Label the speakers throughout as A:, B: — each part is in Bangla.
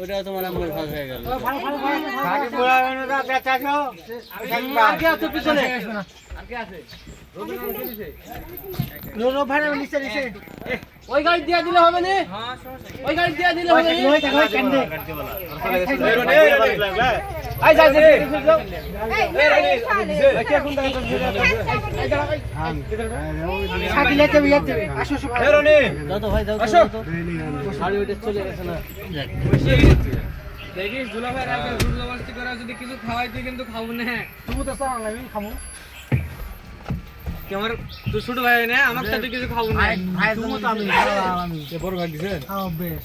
A: ওটা তোমার আমার ভাগ হয়ে গেল।
B: আগে আছে পিছনে ওই গাড়ি দিয়ে দিলে হবে না ওই গাড়ি দিয়ে দিলে হবে না
A: তো তো, তো
B: দেখিস দুলা ভাই জবরদস্তি করে যদি কিছু খাওয়াই তুই কিন্তু খাব না তুমি তো সারা লাগি খামু আমার তুই ছোট ভাই না আমার সাথে কিছু খাব না তুমি তো আমি আমি বড় ভাগ বেশ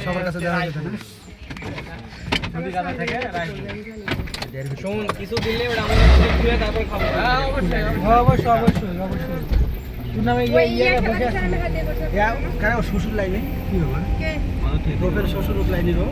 C: সবার কাছে দেওয়া
B: শোন কিছু দিলে ওটা আমাদের খুলে তারপর খাব। হ্যাঁ অবশ্যই
C: অবশ্যই অবশ্যই অবশ্যই। তোর নামে
D: ওই
C: ইয়ে ইয়ে বসে কেন শ্বশুর লাইনে? কি? হবে শ্বশুর লাইনে রো